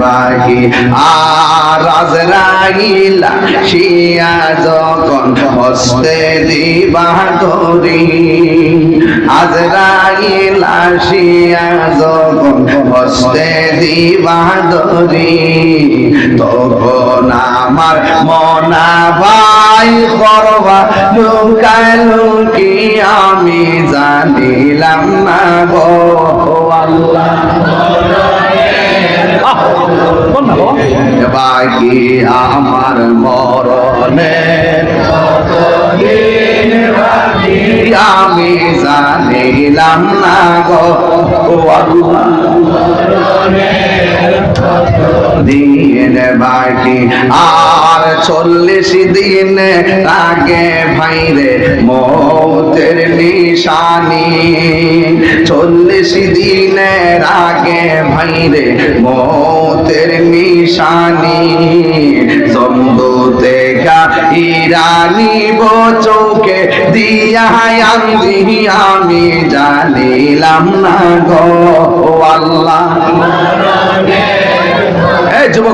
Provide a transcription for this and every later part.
বাকি আর আজরাইলা শিয়া যখন হস্তে দিবা ধরি। আজরাইলা শিয়া যখন হস্তে দিবা ধরি। তখন আমার মনা ভাই করবা লুকায় লুকি আমি জানিলাম না গো। আল্লাহ। বাকি আমার মরণে আমি জানিলাম না গো দিন বাকি। আর চল্লিশ দিন আগে ভাইরে মৌতের নিশানি। চল্লিশ দিনের আগে ভাইরে মৌতের নিশানি। জম্বু দেখা ইরানি চৌকে দিয়া আমি জানিলাম না গো।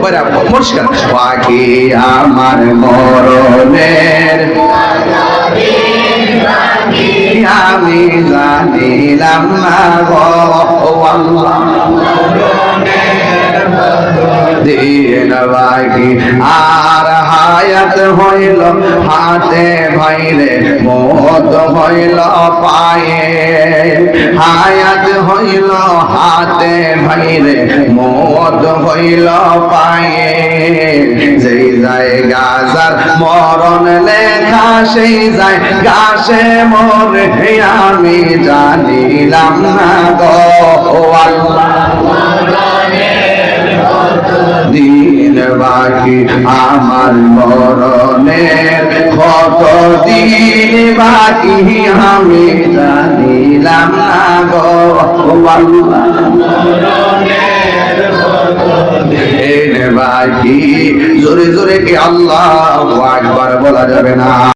এই পরিষ্কার। পাখি আমার মরণের আমি জানিলাম না গো। দিন বাকি আর হায়াত হইল, হাতে ভাইরে মত হইল পায়ে। হায়াত হইল, হাতে ভাইরে মত হইল পায়ে। যেই যায় গাজার মরণ লেখা, সেই যায় গাছে মরে আমি বাকি আমার মরণের কত দিন বাকি আমি জানিলাম না গো। বাকি। জোরে জোরে কি আল্লাহ একবার বলা যাবে না।